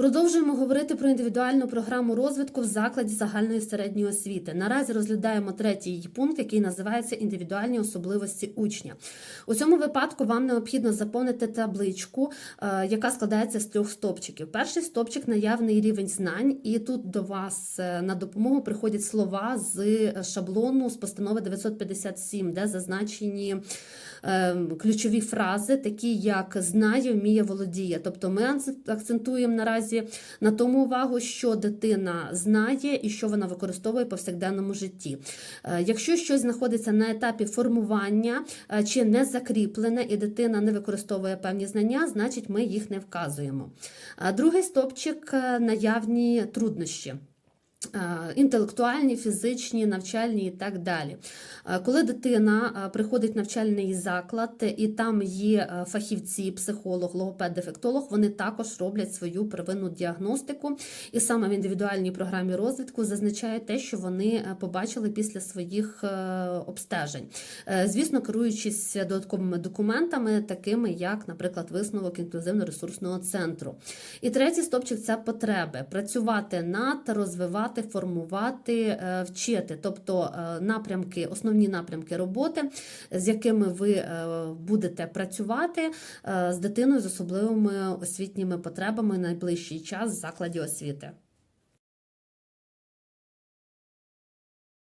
Продовжуємо говорити про індивідуальну програму розвитку в закладі загальної середньої освіти. Наразі розглядаємо третій пункт, який називається індивідуальні особливості учня. У цьому випадку вам необхідно заповнити табличку, е, яка складається з трьох стопчиків. Перший стопчик наявний рівень знань, і тут до вас е, на допомогу приходять слова з шаблону з постанови 957, де зазначені е, ключові фрази, такі як знає, вміє, володіє. Тобто ми акцентуємо наразі на тому увагу, що дитина знає і що вона використовує в повсякденному житті. Е, Якщо щось знаходиться на етапі формування е, чи не закріплене, і дитина не використовує певні знання, значить ми їх не вказуємо. Другий стопчик е, наявні труднощі. Е, Інтелектуальні, фізичні, навчальні і так далі. Е, Коли дитина е, приходить в навчальний заклад і там є фахівці, психолог, логопед, дефектолог, вони також роблять свою первинну діагностику, і саме в індивідуальній програмі розвитку зазначають те, що вони побачили після своїх обстежень. Звісно, керуючись додатковими документами, такими як, наприклад, висновок інклюзивно-ресурсного центру. І третій стопчик це потреби працювати над, розвивати, формувати, е, вчити, тобто е, напрямки, основні напрямки роботи, з якими ви е, будете працювати з дитиною з особливими освітніми потребами найближчий час в закладі освіти.